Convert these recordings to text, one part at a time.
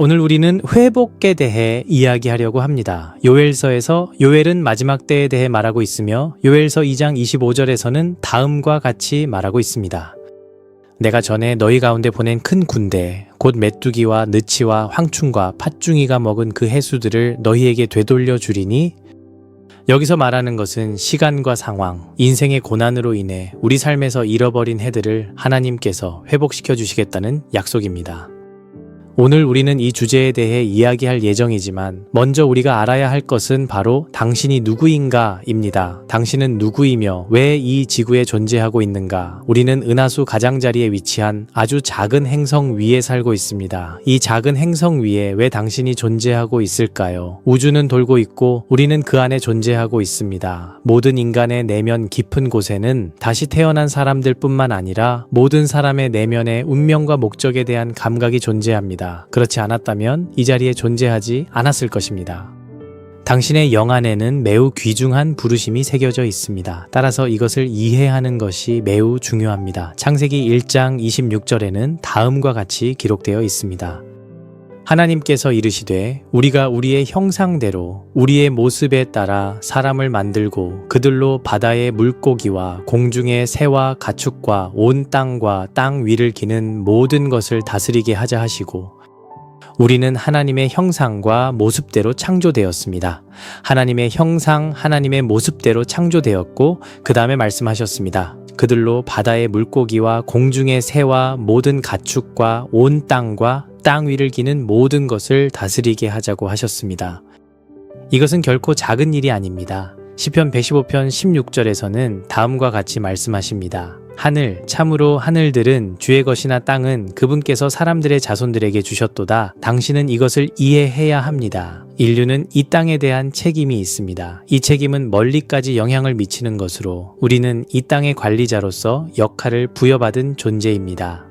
오늘 우리는 회복에 대해 이야기하려고 합니다. 요엘서에서 요엘은 마지막 때에 대해 말하고 있으며 요엘서 2장 25절에서는 다음과 같이 말하고 있습니다. 내가 전에 너희 가운데 보낸 큰 군대 곧 메뚜기와 느치와 황충과 팥중이가 먹은 그 해수들을 너희에게 되돌려 주리니 여기서 말하는 것은 시간과 상황, 인생의 고난으로 인해 우리 삶에서 잃어버린 해들을 하나님께서 회복시켜 주시겠다는 약속입니다. 오늘 우리는 이 주제에 대해 이야기할 예정이지만 먼저 우리가 알아야 할 것은 바로 당신이 누구인가 입니다. 당신은 누구이며 왜 이 지구에 존재하고 있는가? 우리는 은하수 가장자리에 위치한 아주 작은 행성 위에 살고 있습니다. 이 작은 행성 위에 왜 당신이 존재하고 있을까요? 우주는 돌고 있고 우리는 그 안에 존재하고 있습니다. 모든 인간의 내면 깊은 곳에는 다시 태어난 사람들 뿐만 아니라 모든 사람의 내면의 운명과 목적에 대한 감각이 존재합니다. 그렇지 않았다면 이 자리에 존재하지 않았을 것입니다. 당신의 영 안에는 매우 귀중한 부르심이 새겨져 있습니다. 따라서 이것을 이해하는 것이 매우 중요합니다. 창세기 1장 26절에는 다음과 같이 기록되어 있습니다. 하나님께서 이르시되 우리가 우리의 형상대로 우리의 모습에 따라 사람을 만들고 그들로 바다의 물고기와 공중의 새와 가축과 온 땅과 땅 위를 기는 모든 것을 다스리게 하자 하시고 우리는 하나님의 형상과 모습대로 창조되었습니다. 하나님의 형상, 하나님의 모습대로 창조되었고 그 다음에 말씀하셨습니다. 그들로 바다의 물고기와 공중의 새와 모든 가축과 온 땅과 땅 위를 기는 모든 것을 다스리게 하자고 하셨습니다. 이것은 결코 작은 일이 아닙니다. 시편 115편 16절에서는 다음과 같이 말씀하십니다. 하늘 참으로 하늘들은 주의 것이나 땅은 그분께서 사람들의 자손들에게 주셨도다. 당신은 이것을 이해해야 합니다. 인류는 이 땅에 대한 책임이 있습니다. 이 책임은 멀리까지 영향을 미치는 것으로 우리는 이 땅의 관리자로서 역할을 부여받은 존재입니다.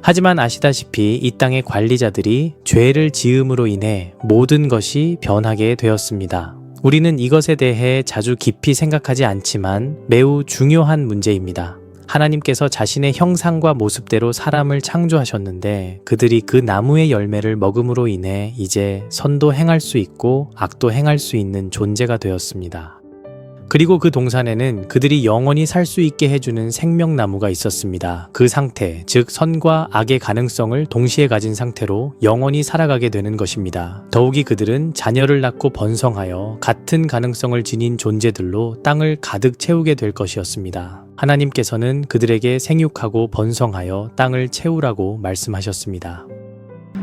하지만 아시다시피 이 땅의 관리자들이 죄를 지음으로 인해 모든 것이 변하게 되었습니다. 우리는 이것에 대해 자주 깊이 생각하지 않지만 매우 중요한 문제입니다. 하나님께서 자신의 형상과 모습대로 사람을 창조하셨는데 그들이 그 나무의 열매를 먹음으로 인해 이제 선도 행할 수 있고 악도 행할 수 있는 존재가 되었습니다. 그리고 그 동산에는 그들이 영원히 살 수 있게 해주는 생명나무가 있었습니다. 그 상태, 즉 선과 악의 가능성을 동시에 가진 상태로 영원히 살아가게 되는 것입니다. 더욱이 그들은 자녀를 낳고 번성하여 같은 가능성을 지닌 존재들로 땅을 가득 채우게 될 것이었습니다. 하나님께서는 그들에게 생육하고 번성하여 땅을 채우라고 말씀하셨습니다.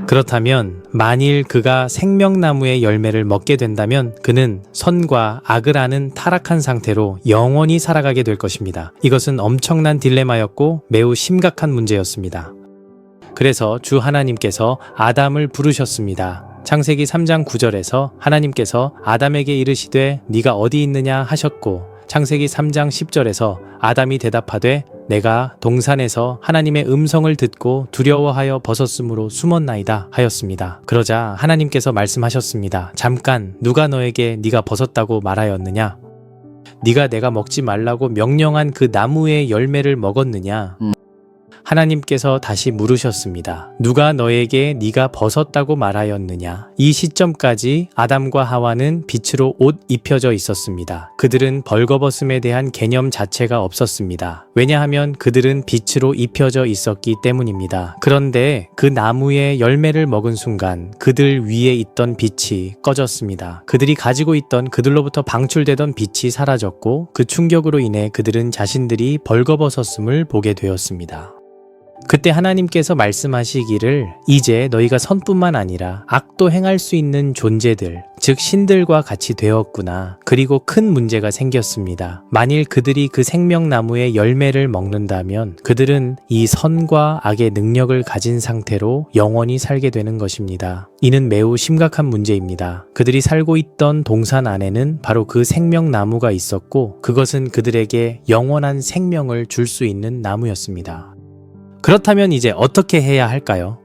그렇다면 만일 그가 생명나무의 열매를 먹게 된다면 그는 선과 악을 아는 타락한 상태로 영원히 살아가게 될 것입니다. 이것은 엄청난 딜레마였고 매우 심각한 문제였습니다. 그래서 주 하나님께서 아담을 부르셨습니다. 창세기 3장 9절에서 하나님께서 아담에게 이르시되 네가 어디 있느냐 하셨고 창세기 3장 10절에서 아담이 대답하되 내가 동산에서 하나님의 음성을 듣고 두려워하여 벗었으므로 숨었나이다 하였습니다. 그러자 하나님께서 말씀하셨습니다. 잠깐 누가 너에게 네가 벗었다고 말하였느냐? 네가 내가 먹지 말라고 명령한 그 나무의 열매를 먹었느냐? 하나님께서 다시 물으셨습니다. 누가 너에게 네가 벗었다고 말하였느냐? 이 시점까지 아담과 하와는 빛으로 옷 입혀져 있었습니다. 그들은 벌거벗음에 대한 개념 자체가 없었습니다. 왜냐하면 그들은 빛으로 입혀져 있었기 때문입니다. 그런데 그 나무의 열매를 먹은 순간 그들 위에 있던 빛이 꺼졌습니다. 그들이 가지고 있던 그들로부터 방출되던 빛이 사라졌고 그 충격으로 인해 그들은 자신들이 벌거벗었음을 보게 되었습니다. 그때 하나님께서 말씀하시기를 이제 너희가 선뿐만 아니라 악도 행할 수 있는 존재들, 즉 신들과 같이 되었구나. 그리고 큰 문제가 생겼습니다. 만일 그들이 그 생명나무의 열매를 먹는다면 그들은 이 선과 악의 능력을 가진 상태로 영원히 살게 되는 것입니다. 이는 매우 심각한 문제입니다. 그들이 살고 있던 동산 안에는 바로 그 생명나무가 있었고 그것은 그들에게 영원한 생명을 줄 수 있는 나무였습니다. 그렇다면 이제 어떻게 해야 할까요?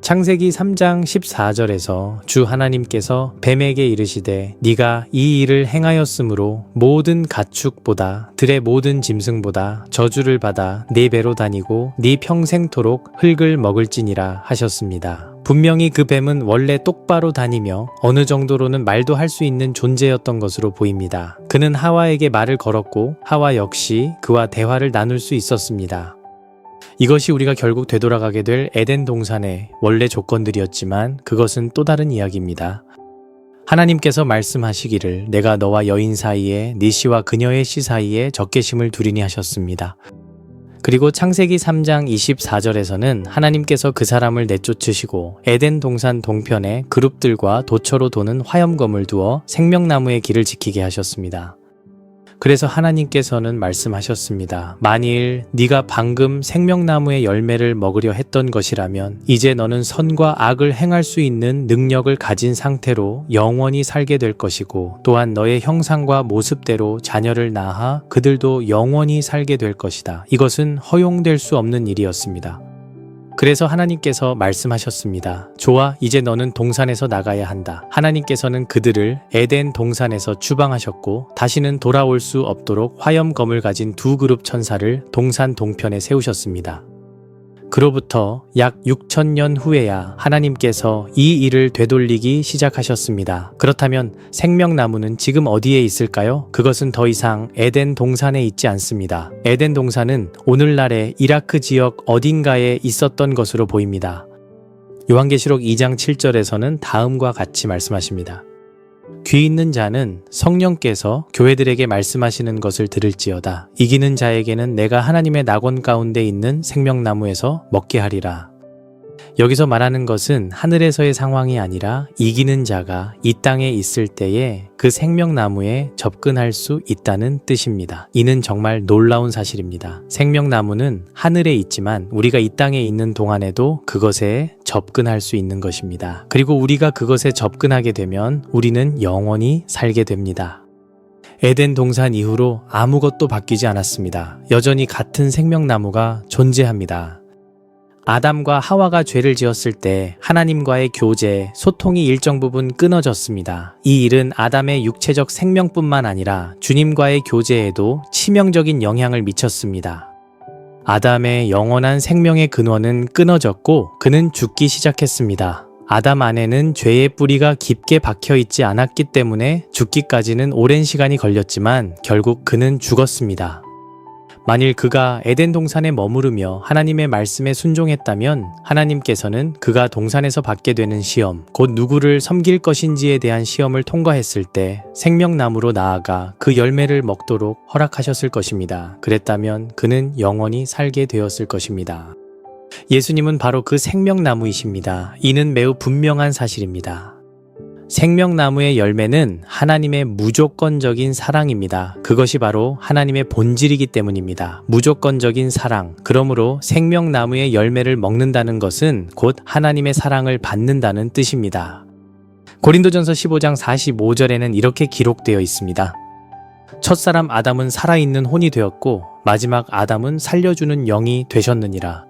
창세기 3장 14절에서 주 하나님께서 뱀에게 이르시되 네가 이 일을 행하였으므로 모든 가축보다 들의 모든 짐승보다 저주를 받아 네 배로 다니고 네 평생토록 흙을 먹을지니라 하셨습니다. 분명히 그 뱀은 원래 똑바로 다니며 어느 정도로는 말도 할 수 있는 존재였던 것으로 보입니다. 그는 하와에게 말을 걸었고 하와 역시 그와 대화를 나눌 수 있었습니다. 이것이 우리가 결국 되돌아가게 될 에덴 동산의 원래 조건들이었지만 그것은 또 다른 이야기입니다. 하나님께서 말씀하시기를 내가 너와 여인 사이에 네 씨와 그녀의 씨 사이에 적개심을 두리니 하셨습니다. 그리고 창세기 3장 24절에서는 하나님께서 그 사람을 내쫓으시고 에덴 동산 동편에 그룹들과 도처로 도는 화염검을 두어 생명나무의 길을 지키게 하셨습니다. 그래서 하나님께서는 말씀하셨습니다. 만일 네가 방금 생명나무의 열매를 먹으려 했던 것이라면 이제 너는 선과 악을 행할 수 있는 능력을 가진 상태로 영원히 살게 될 것이고 또한 너의 형상과 모습대로 자녀를 낳아 그들도 영원히 살게 될 것이다. 이것은 허용될 수 없는 일이었습니다. 그래서 하나님께서 말씀하셨습니다. 좋아, 이제 너는 동산에서 나가야 한다. 하나님께서는 그들을 에덴 동산에서 추방하셨고 다시는 돌아올 수 없도록 화염검을 가진 두 그룹 천사를 동산 동편에 세우셨습니다. 그로부터 약 6천년 후에야 하나님께서 이 일을 되돌리기 시작하셨습니다. 그렇다면 생명나무는 지금 어디에 있을까요? 그것은 더 이상 에덴 동산에 있지 않습니다. 에덴 동산은 오늘날의 이라크 지역 어딘가에 있었던 것으로 보입니다. 요한계시록 2장 7절에서는 다음과 같이 말씀하십니다. 귀 있는 자는 성령께서 교회들에게 말씀하시는 것을 들을지어다. 이기는 자에게는 내가 하나님의 낙원 가운데 있는 생명나무에서 먹게 하리라. 여기서 말하는 것은 하늘에서의 상황이 아니라 이기는 자가 이 땅에 있을 때에 그 생명나무에 접근할 수 있다는 뜻입니다. 이는 정말 놀라운 사실입니다. 생명나무는 하늘에 있지만 우리가 이 땅에 있는 동안에도 그것에 접근할 수 있는 것입니다. 그리고 우리가 그것에 접근하게 되면 우리는 영원히 살게 됩니다. 에덴 동산 이후로 아무것도 바뀌지 않았습니다. 여전히 같은 생명나무가 존재합니다. 아담과 하와가 죄를 지었을 때 하나님과의 교제, 소통이 일정 부분 끊어졌습니다. 이 일은 아담의 육체적 생명뿐만 아니라 주님과의 교제에도 치명적인 영향을 미쳤습니다. 아담의 영원한 생명의 근원은 끊어졌고 그는 죽기 시작했습니다. 아담 안에는 죄의 뿌리가 깊게 박혀 있지 않았기 때문에 죽기까지는 오랜 시간이 걸렸지만 결국 그는 죽었습니다. 만일 그가 에덴 동산에 머무르며 하나님의 말씀에 순종했다면 하나님께서는 그가 동산에서 받게 되는 시험, 곧 누구를 섬길 것인지에 대한 시험을 통과했을 때 생명나무로 나아가 그 열매를 먹도록 허락하셨을 것입니다. 그랬다면 그는 영원히 살게 되었을 것입니다. 예수님은 바로 그 생명나무이십니다. 이는 매우 분명한 사실입니다. 생명나무의 열매는 하나님의 무조건적인 사랑입니다. 그것이 바로 하나님의 본질이기 때문입니다. 무조건적인 사랑. 그러므로 생명나무의 열매를 먹는다는 것은 곧 하나님의 사랑을 받는다는 뜻입니다. 고린도전서 15장 45절에는 이렇게 기록되어 있습니다. 첫사람 아담은 살아있는 혼이 되었고 마지막 아담은 살려주는 영이 되셨느니라.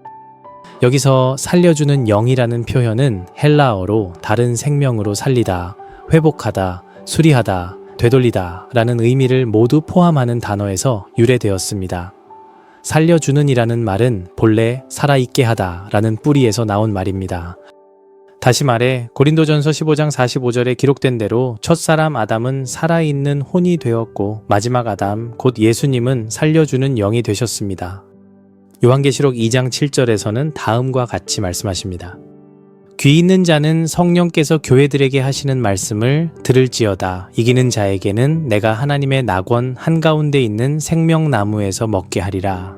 여기서 살려주는 영이라는 표현은 헬라어로 다른 생명으로 살리다, 회복하다, 수리하다, 되돌리다 라는 의미를 모두 포함하는 단어에서 유래되었습니다. 살려주는 이라는 말은 본래 살아있게 하다 라는 뿌리에서 나온 말입니다. 다시 말해 고린도전서 15장 45절에 기록된 대로 첫사람 아담은 살아있는 혼이 되었고 마지막 아담 곧 예수님은 살려주는 영이 되셨습니다. 요한계시록 2장 7절에서는 다음과 같이 말씀하십니다. 귀 있는 자는 성령께서 교회들에게 하시는 말씀을 들을지어다. 이기는 자에게는 내가 하나님의 낙원 한가운데 있는 생명나무에서 먹게 하리라.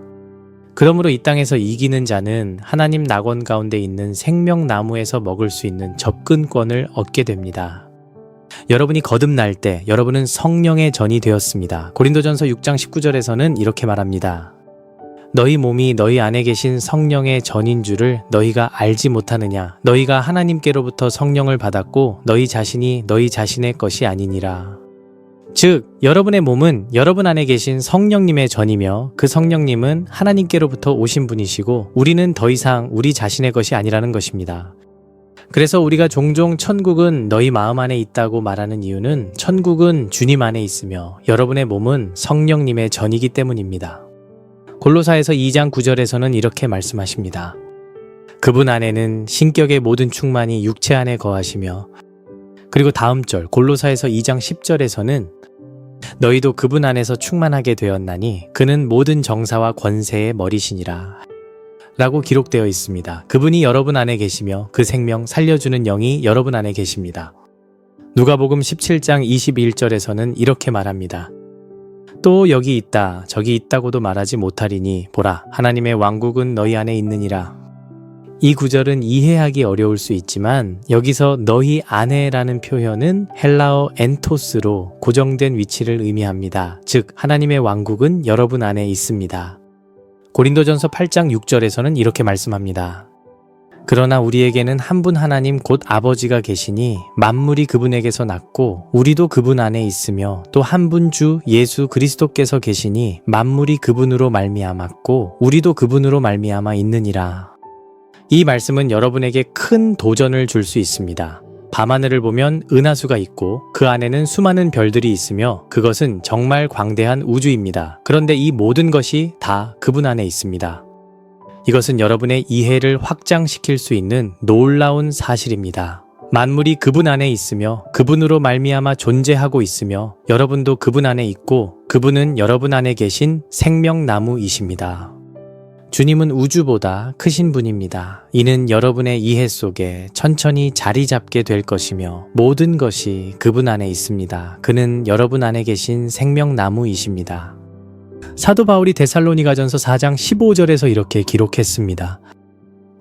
그러므로 이 땅에서 이기는 자는 하나님 낙원 가운데 있는 생명나무에서 먹을 수 있는 접근권을 얻게 됩니다. 여러분이 거듭날 때 여러분은 성령의 전이 되었습니다. 고린도전서 6장 19절에서는 이렇게 말합니다. 너희 몸이 너희 안에 계신 성령의 전인 줄을 너희가 알지 못하느냐? 너희가 하나님께로부터 성령을 받았고 너희 자신이 너희 자신의 것이 아니니라. 즉, 여러분의 몸은 여러분 안에 계신 성령님의 전이며 그 성령님은 하나님께로부터 오신 분이시고 우리는 더 이상 우리 자신의 것이 아니라는 것입니다. 그래서 우리가 종종 천국은 너희 마음 안에 있다고 말하는 이유는 천국은 주님 안에 있으며 여러분의 몸은 성령님의 전이기 때문입니다. 골로사에서 2장 9절에서는 이렇게 말씀하십니다. 그분 안에는 신격의 모든 충만이 육체 안에 거하시며 그리고 다음 절 골로사에서 2장 10절에서는 너희도 그분 안에서 충만하게 되었나니 그는 모든 정사와 권세의 머리시니라 라고 기록되어 있습니다. 그분이 여러분 안에 계시며 그 생명 살려주는 영이 여러분 안에 계십니다. 누가복음 17장 21절에서는 이렇게 말합니다. 또 여기 있다 저기 있다고도 말하지 못하리니 보라 하나님의 왕국은 너희 안에 있느니라. 이 구절은 이해하기 어려울 수 있지만 여기서 너희 안에라는 표현은 헬라어 엔토스로 고정된 위치를 의미합니다. 즉 하나님의 왕국은 여러분 안에 있습니다. 고린도전서 8장 6절에서는 이렇게 말씀합니다. 그러나 우리에게는 한 분 하나님 곧 아버지가 계시니 만물이 그분에게서 났고 우리도 그분 안에 있으며 또 한 분 주 예수 그리스도께서 계시니 만물이 그분으로 말미암았고 우리도 그분으로 말미암아 있느니라. 이 말씀은 여러분에게 큰 도전을 줄 수 있습니다. 밤하늘을 보면 은하수가 있고 그 안에는 수많은 별들이 있으며 그것은 정말 광대한 우주입니다. 그런데 이 모든 것이 다 그분 안에 있습니다. 이것은 여러분의 이해를 확장시킬 수 있는 놀라운 사실입니다. 만물이 그분 안에 있으며 그분으로 말미암아 존재하고 있으며 여러분도 그분 안에 있고 그분은 여러분 안에 계신 생명나무이십니다. 주님은 우주보다 크신 분입니다. 이는 여러분의 이해 속에 천천히 자리 잡게 될 것이며 모든 것이 그분 안에 있습니다. 그는 여러분 안에 계신 생명나무이십니다. 사도 바울이 데살로니가전서 4장 15절에서 이렇게 기록했습니다.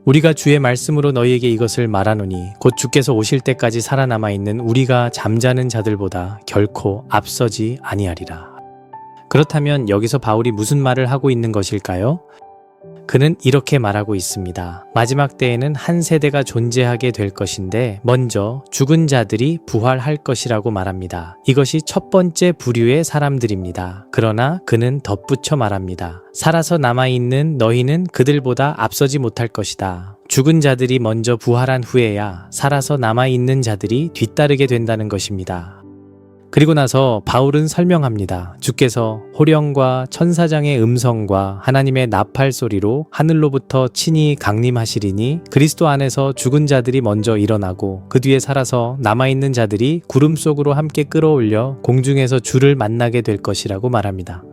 우리가 주의 말씀으로 너희에게 이것을 말하노니 곧 주께서 오실 때까지 살아남아 있는 우리가 잠자는 자들보다 결코 앞서지 아니하리라. 그렇다면 여기서 바울이 무슨 말을 하고 있는 것일까요? 그는 이렇게 말하고 있습니다. 마지막 때에는 한 세대가 존재하게 될 것인데 먼저 죽은 자들이 부활할 것이라고 말합니다. 이것이 첫 번째 부류의 사람들입니다. 그러나 그는 덧붙여 말합니다. 살아서 남아있는 너희는 그들보다 앞서지 못할 것이다. 죽은 자들이 먼저 부활한 후에야 살아서 남아있는 자들이 뒤따르게 된다는 것입니다. 그리고 나서 바울은 설명합니다. 주께서 호령과 천사장의 음성과 하나님의 나팔 소리로 하늘로부터 친히 강림하시리니 그리스도 안에서 죽은 자들이 먼저 일어나고 그 뒤에 살아서 남아있는 자들이 구름 속으로 함께 끌어올려 공중에서 주를 만나게 될 것이라고 말합니다.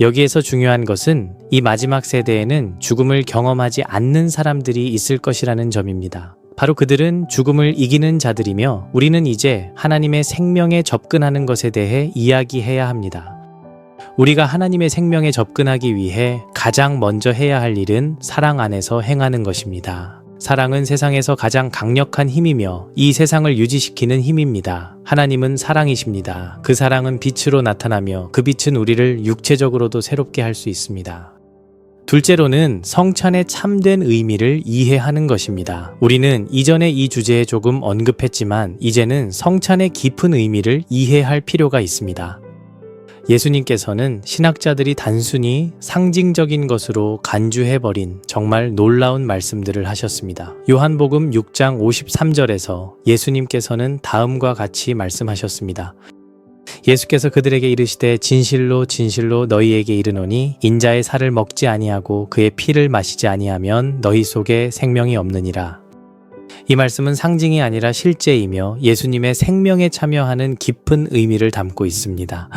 여기에서 중요한 것은 이 마지막 세대에는 죽음을 경험하지 않는 사람들이 있을 것이라는 점입니다. 바로 그들은 죽음을 이기는 자들이며 우리는 이제 하나님의 생명에 접근하는 것에 대해 이야기해야 합니다. 우리가 하나님의 생명에 접근하기 위해 가장 먼저 해야 할 일은 사랑 안에서 행하는 것입니다. 사랑은 세상에서 가장 강력한 힘이며 이 세상을 유지시키는 힘입니다. 하나님은 사랑이십니다. 그 사랑은 빛으로 나타나며 그 빛은 우리를 육체적으로도 새롭게 할 수 있습니다. 둘째로는 성찬의 참된 의미를 이해하는 것입니다. 우리는 이전에 이 주제에 조금 언급했지만 이제는 성찬의 깊은 의미를 이해할 필요가 있습니다. 예수님께서는 신학자들이 단순히 상징적인 것으로 간주해버린 정말 놀라운 말씀들을 하셨습니다. 요한복음 6장 53절에서 예수님께서는 다음과 같이 말씀하셨습니다. 예수께서 그들에게 이르시되 진실로 진실로 너희에게 이르노니 인자의 살을 먹지 아니하고 그의 피를 마시지 아니하면 너희 속에 생명이 없느니라. 이 말씀은 상징이 아니라 실제이며 예수님의 생명에 참여하는 깊은 의미를 담고 있습니다.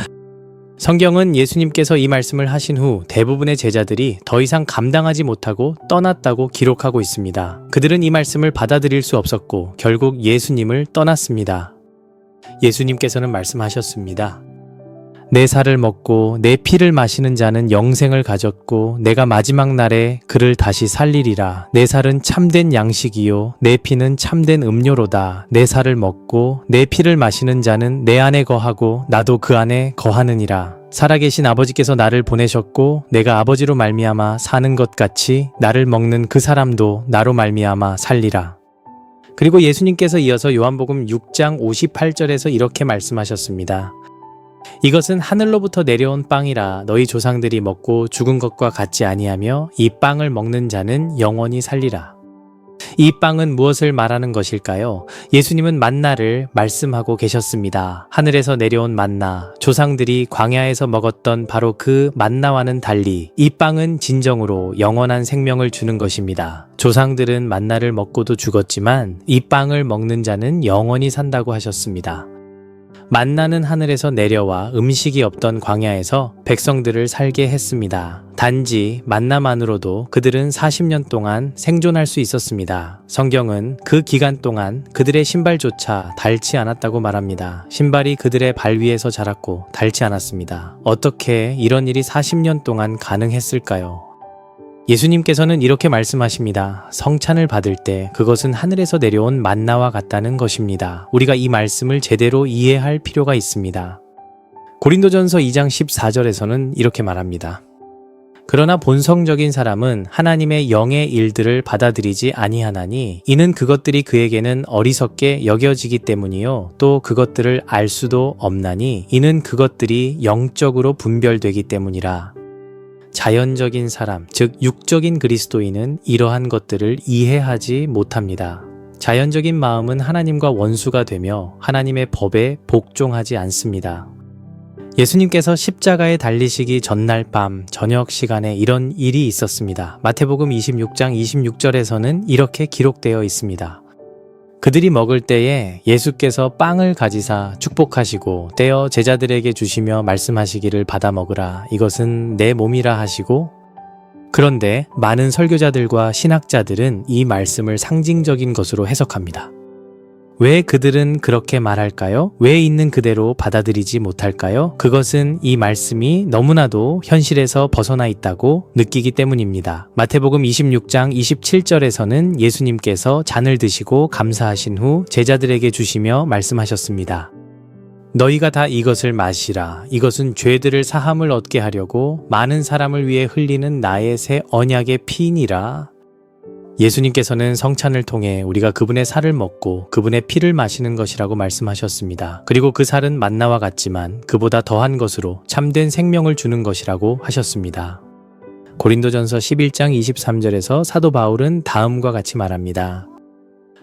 성경은 예수님께서 이 말씀을 하신 후 대부분의 제자들이 더 이상 감당하지 못하고 떠났다고 기록하고 있습니다. 그들은 이 말씀을 받아들일 수 없었고 결국 예수님을 떠났습니다. 예수님께서는 말씀하셨습니다. 내 살을 먹고 내 피를 마시는 자는 영생을 가졌고 내가 마지막 날에 그를 다시 살리리라. 내 살은 참된 양식이요 내 피는 참된 음료로다. 내 살을 먹고 내 피를 마시는 자는 내 안에 거하고 나도 그 안에 거하느니라. 살아계신 아버지께서 나를 보내셨고 내가 아버지로 말미암아 사는 것 같이 나를 먹는 그 사람도 나로 말미암아 살리라. 그리고 예수님께서 이어서 요한복음 6장 58절에서 이렇게 말씀하셨습니다. 이것은 하늘로부터 내려온 빵이라 너희 조상들이 먹고 죽은 것과 같지 아니하며 이 빵을 먹는 자는 영원히 살리라. 이 빵은 무엇을 말하는 것일까요? 예수님은 만나를 말씀하고 계셨습니다. 하늘에서 내려온 만나, 조상들이 광야에서 먹었던 바로 그 만나와는 달리 이 빵은 진정으로 영원한 생명을 주는 것입니다. 조상들은 만나를 먹고도 죽었지만 이 빵을 먹는 자는 영원히 산다고 하셨습니다. 만나는 하늘에서 내려와 음식이 없던 광야에서 백성들을 살게 했습니다. 단지 만나만으로도 그들은 40년 동안 생존할 수 있었습니다. 성경은 그 기간 동안 그들의 신발조차 닳지 않았다고 말합니다. 신발이 그들의 발 위에서 자랐고 닳지 않았습니다. 어떻게 이런 일이 40년 동안 가능했을까요? 예수님께서는 이렇게 말씀하십니다. 성찬을 받을 때 그것은 하늘에서 내려온 만나와 같다는 것입니다. 우리가 이 말씀을 제대로 이해할 필요가 있습니다. 고린도전서 2장 14절에서는 이렇게 말합니다. 그러나 본성적인 사람은 하나님의 영의 일들을 받아들이지 아니하나니 이는 그것들이 그에게는 어리석게 여겨지기 때문이요 또 그것들을 알 수도 없나니 이는 그것들이 영적으로 분별되기 때문이라 자연적인 사람, 즉 육적인 그리스도인은 이러한 것들을 이해하지 못합니다. 자연적인 마음은 하나님과 원수가 되며 하나님의 법에 복종하지 않습니다. 예수님께서 십자가에 달리시기 전날 밤 저녁 시간에 이런 일이 있었습니다. 마태복음 26장 26절에서는 이렇게 기록되어 있습니다. 그들이 먹을 때에 예수께서 빵을 가지사 축복하시고 떼어 제자들에게 주시며 말씀하시기를 받아 먹으라 이것은 내 몸이라 하시고 그런데 많은 설교자들과 신학자들은 이 말씀을 상징적인 것으로 해석합니다. 왜 그들은 그렇게 말할까요? 왜 있는 그대로 받아들이지 못할까요? 그것은 이 말씀이 너무나도 현실에서 벗어나 있다고 느끼기 때문입니다. 마태복음 26장 27절에서는 예수님께서 잔을 드시고 감사하신 후 제자들에게 주시며 말씀하셨습니다. 너희가 다 이것을 마시라. 이것은 죄들을 사함을 얻게 하려고 많은 사람을 위해 흘리는 나의 새 언약의 피니라. 예수님께서는 성찬을 통해 우리가 그분의 살을 먹고 그분의 피를 마시는 것이라고 말씀하셨습니다. 그리고 그 살은 만나와 같지만 그보다 더한 것으로 참된 생명을 주는 것이라고 하셨습니다. 고린도전서 11장 23절에서 사도 바울은 다음과 같이 말합니다.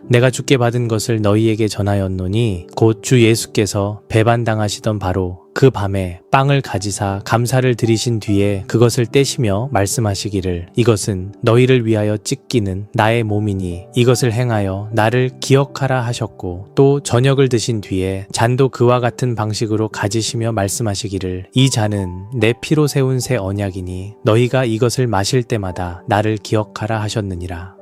내가 주께 받은 것을 너희에게 전하였노니 곧 주 예수께서 배반당하시던 바로 그 밤에 빵을 가지사 감사를 드리신 뒤에 그것을 떼시며 말씀하시기를 이것은 너희를 위하여 찢기는 나의 몸이니 이것을 행하여 나를 기억하라 하셨고 또 저녁을 드신 뒤에 잔도 그와 같은 방식으로 가지시며 말씀하시기를 이 잔은 내 피로 세운 새 언약이니 너희가 이것을 마실 때마다 나를 기억하라 하셨느니라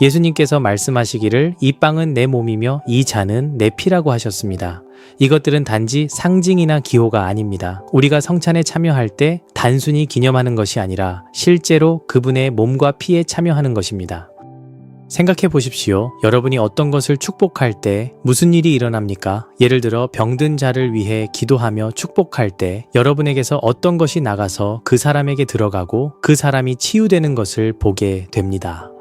예수님께서 말씀하시기를 이 빵은 내 몸이며 이 잔은 내 피라고 하셨습니다. 이것들은 단지 상징이나 기호가 아닙니다. 우리가 성찬에 참여할 때 단순히 기념하는 것이 아니라 실제로 그분의 몸과 피에 참여하는 것입니다. 생각해 보십시오. 여러분이 어떤 것을 축복할 때 무슨 일이 일어납니까? 예를 들어 병든 자를 위해 기도하며 축복할 때 여러분에게서 어떤 것이 나가서 그 사람에게 들어가고 그 사람이 치유되는 것을 보게 됩니다.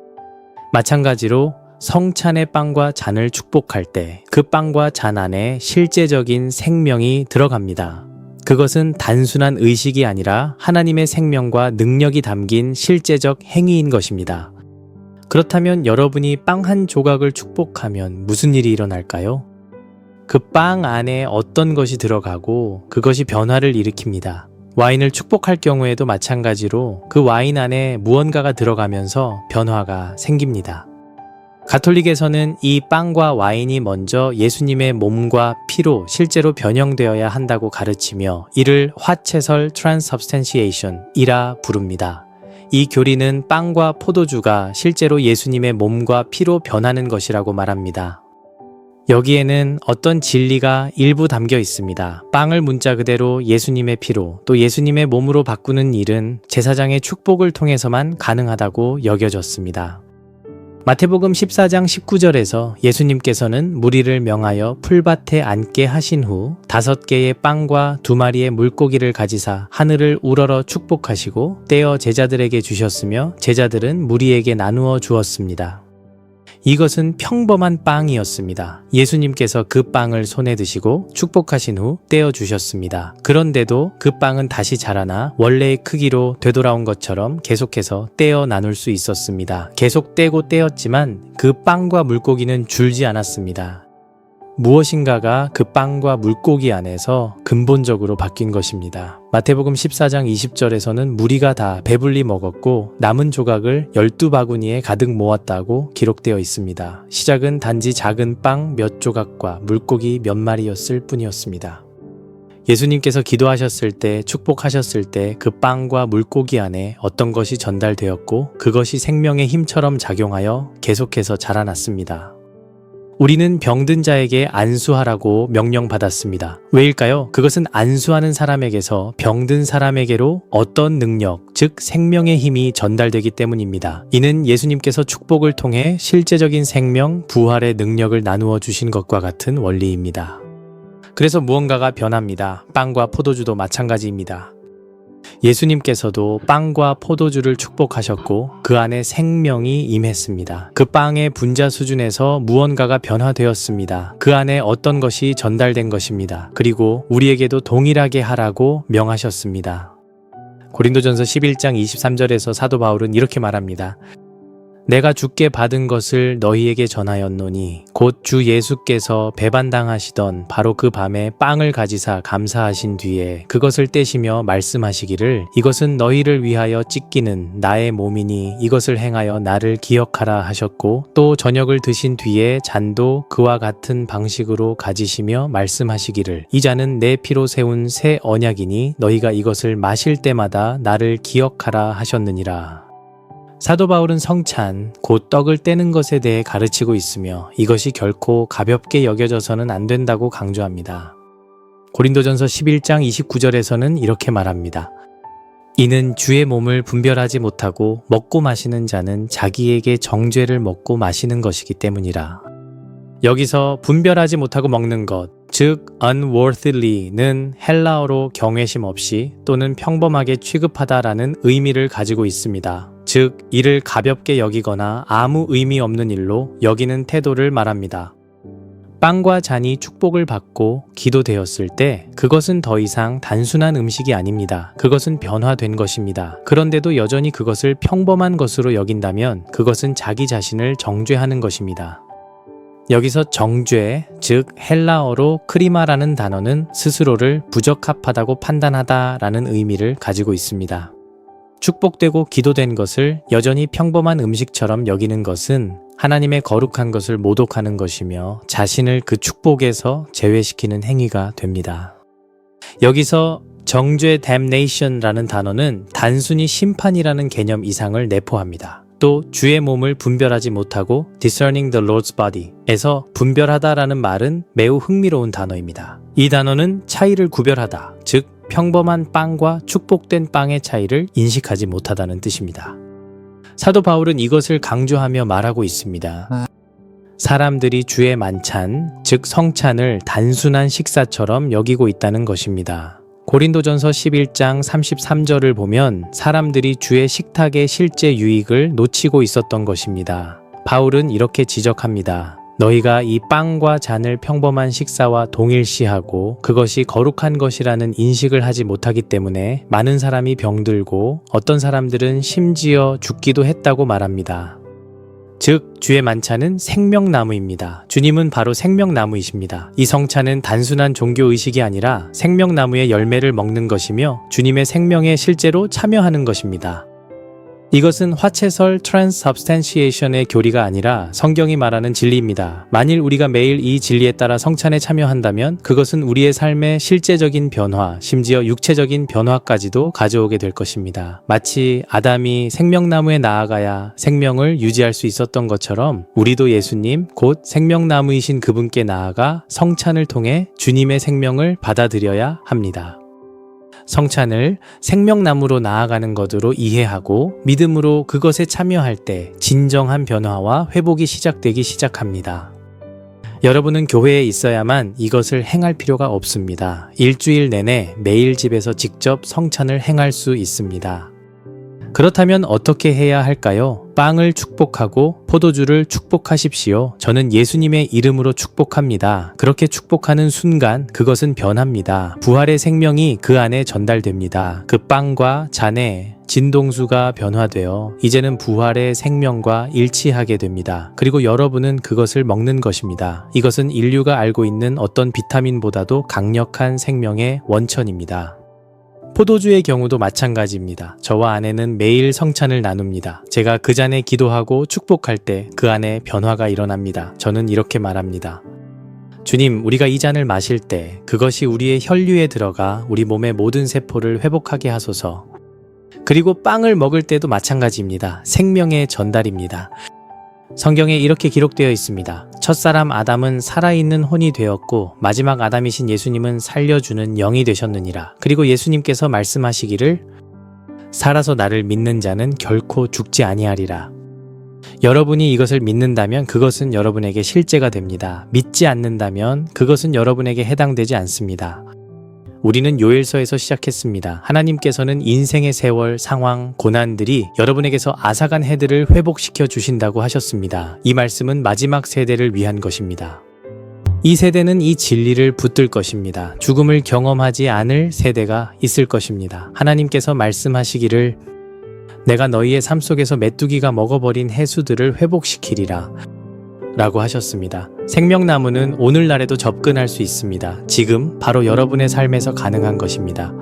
마찬가지로 성찬의 빵과 잔을 축복할 때 그 빵과 잔 안에 실제적인 생명이 들어갑니다. 그것은 단순한 의식이 아니라 하나님의 생명과 능력이 담긴 실제적 행위인 것입니다. 그렇다면 여러분이 빵 한 조각을 축복하면 무슨 일이 일어날까요? 그 빵 안에 어떤 것이 들어가고 그것이 변화를 일으킵니다. 와인을 축복할 경우에도 마찬가지로 그 와인 안에 무언가가 들어가면서 변화가 생깁니다. 가톨릭에서는 이 빵과 와인이 먼저 예수님의 몸과 피로 실제로 변형되어야 한다고 가르치며 이를 화채설 transubstantiation이라 부릅니다. 이 교리는 빵과 포도주가 실제로 예수님의 몸과 피로 변하는 것이라고 말합니다. 여기에는 어떤 진리가 일부 담겨 있습니다. 빵을 문자 그대로 예수님의 피로 또 예수님의 몸으로 바꾸는 일은 제사장의 축복을 통해서만 가능하다고 여겨졌습니다. 마태복음 14장 19절에서 예수님께서는 무리를 명하여 풀밭에 앉게 하신 후 다섯 개의 빵과 두 마리의 물고기를 가지사 하늘을 우러러 축복하시고 떼어 제자들에게 주셨으며 제자들은 무리에게 나누어 주었습니다. 이것은 평범한 빵이었습니다. 예수님께서 그 빵을 손에 드시고 축복하신 후 떼어 주셨습니다. 그런데도 그 빵은 다시 자라나 원래의 크기로 되돌아온 것처럼 계속해서 떼어 나눌 수 있었습니다. 계속 떼고 떼었지만 그 빵과 물고기는 줄지 않았습니다. 무엇인가가 그 빵과 물고기 안에서 근본적으로 바뀐 것입니다. 마태복음 14장 20절에서는 무리가 다 배불리 먹었고 남은 조각을 12바구니에 가득 모았다고 기록되어 있습니다. 시작은 단지 작은 빵 몇 조각과 물고기 몇 마리였을 뿐이었습니다. 예수님께서 기도하셨을 때, 축복하셨을 때 그 빵과 물고기 안에 어떤 것이 전달되었고 그것이 생명의 힘처럼 작용하여 계속해서 자라났습니다. 우리는 병든 자에게 안수하라고 명령받았습니다. 왜일까요? 그것은 안수하는 사람에게서 병든 사람에게로 어떤 능력, 즉 생명의 힘이 전달되기 때문입니다. 이는 예수님께서 축복을 통해 실제적인 생명, 부활의 능력을 나누어 주신 것과 같은 원리입니다. 그래서 무언가가 변합니다. 빵과 포도주도 마찬가지입니다. 예수님께서도 빵과 포도주를 축복하셨고 그 안에 생명이 임했습니다. 그 빵의 분자 수준에서 무언가가 변화되었습니다. 그 안에 어떤 것이 전달된 것입니다. 그리고 우리에게도 동일하게 하라고 명하셨습니다. 고린도전서 11장 23절에서 사도 바울은 이렇게 말합니다. 내가 주께 받은 것을 너희에게 전하였노니 곧 주 예수께서 배반당하시던 바로 그 밤에 빵을 가지사 감사하신 뒤에 그것을 떼시며 말씀하시기를 이것은 너희를 위하여 찢기는 나의 몸이니 이것을 행하여 나를 기억하라 하셨고 또 저녁을 드신 뒤에 잔도 그와 같은 방식으로 가지시며 말씀하시기를 이 잔은 내 피로 세운 새 언약이니 너희가 이것을 마실 때마다 나를 기억하라 하셨느니라. 사도 바울은 성찬, 곧 떡을 떼는 것에 대해 가르치고 있으며 이것이 결코 가볍게 여겨져서는 안 된다고 강조합니다. 고린도전서 11장 29절에서는 이렇게 말합니다. 이는 주의 몸을 분별하지 못하고 먹고 마시는 자는 자기에게 정죄를 먹고 마시는 것이기 때문이라. 여기서 분별하지 못하고 먹는 것, 즉 unworthily,는 헬라어로 경외심 없이 또는 평범하게 취급하다라는 의미를 가지고 있습니다. 즉 이를 가볍게 여기거나 아무 의미 없는 일로 여기는 태도를 말합니다. 빵과 잔이 축복을 받고 기도되었을 때 그것은 더 이상 단순한 음식이 아닙니다. 그것은 변화된 것입니다. 그런데도 여전히 그것을 평범한 것으로 여긴다면 그것은 자기 자신을 정죄하는 것입니다. 여기서 정죄, 즉 헬라어로 크리마라는 단어는 스스로를 부적합하다고 판단하다라는 의미를 가지고 있습니다. 축복되고 기도된 것을 여전히 평범한 음식처럼 여기는 것은 하나님의 거룩한 것을 모독하는 것이며 자신을 그 축복에서 제외시키는 행위가 됩니다. 여기서 정죄 damnation라는 단어는 단순히 심판이라는 개념 이상을 내포합니다. 또 주의 몸을 분별하지 못하고 discerning the Lord's body에서 분별하다라는 말은 매우 흥미로운 단어입니다. 이 단어는 차이를 구별하다, 즉 평범한 빵과 축복된 빵의 차이를 인식하지 못하다는 뜻입니다. 사도 바울은 이것을 강조하며 말하고 있습니다. 사람들이 주의 만찬, 즉 성찬을 단순한 식사처럼 여기고 있다는 것입니다. 고린도전서 11장 33절을 보면 사람들이 주의 식탁의 실제 유익을 놓치고 있었던 것입니다. 바울은 이렇게 지적합니다. 너희가 이 빵과 잔을 평범한 식사와 동일시하고 그것이 거룩한 것이라는 인식을 하지 못하기 때문에 많은 사람이 병들고 어떤 사람들은 심지어 죽기도 했다고 말합니다. 즉, 주의 만찬은 생명나무입니다. 주님은 바로 생명나무이십니다. 이 성찬은 단순한 종교의식이 아니라 생명나무의 열매를 먹는 것이며 주님의 생명에 실제로 참여하는 것입니다. 이것은 화채설 transubstantiation의 교리가 아니라 성경이 말하는 진리입니다. 만일 우리가 매일 이 진리에 따라 성찬에 참여한다면 그것은 우리의 삶의 실제적인 변화, 심지어 육체적인 변화까지도 가져오게 될 것입니다. 마치 아담이 생명나무에 나아가야 생명을 유지할 수 있었던 것처럼 우리도 예수님, 곧 생명나무이신 그분께 나아가 성찬을 통해 주님의 생명을 받아들여야 합니다. 성찬을 생명나무로 나아가는 것으로 이해하고 믿음으로 그것에 참여할 때 진정한 변화와 회복이 시작되기 시작합니다. 여러분은 교회에 있어야만 이것을 행할 필요가 없습니다. 일주일 내내 매일 집에서 직접 성찬을 행할 수 있습니다. 그렇다면 어떻게 해야 할까요? 빵을 축복하고 포도주를 축복하십시오. 저는 예수님의 이름으로 축복합니다. 그렇게 축복하는 순간 그것은 변합니다. 부활의 생명이 그 안에 전달됩니다. 그 빵과 잔에 진동수가 변화되어 이제는 부활의 생명과 일치하게 됩니다. 그리고 여러분은 그것을 먹는 것입니다. 이것은 인류가 알고 있는 어떤 비타민보다도 강력한 생명의 원천입니다. 포도주의 경우도 마찬가지입니다. 저와 아내는 매일 성찬을 나눕니다. 제가 그 잔에 기도하고 축복할 때 그 안에 변화가 일어납니다. 저는 이렇게 말합니다. 주님, 우리가 이 잔을 마실 때 그것이 우리의 혈류에 들어가 우리 몸의 모든 세포를 회복하게 하소서. 그리고 빵을 먹을 때도 마찬가지입니다. 생명의 전달입니다. 성경에 이렇게 기록되어 있습니다. 첫사람 아담은 살아있는 혼이 되었고 마지막 아담이신 예수님은 살려주는 영이 되셨느니라. 그리고 예수님께서 말씀하시기를 살아서 나를 믿는 자는 결코 죽지 아니하리라. 여러분이 이것을 믿는다면 그것은 여러분에게 실제가 됩니다. 믿지 않는다면 그것은 여러분에게 해당되지 않습니다. 우리는 요엘서에서 시작했습니다. 하나님께서는 인생의 세월, 상황, 고난들이 여러분에게서 아사간 해들을 회복시켜 주신다고 하셨습니다. 이 말씀은 마지막 세대를 위한 것입니다. 이 세대는 이 진리를 붙들 것입니다. 죽음을 경험하지 않을 세대가 있을 것입니다. 하나님께서 말씀하시기를 내가 너희의 삶 속에서 메뚜기가 먹어버린 해수들을 회복시키리라. 라고 하셨습니다. 생명나무는 오늘날에도 접근할 수 있습니다. 지금 바로 여러분의 삶에서 가능한 것입니다.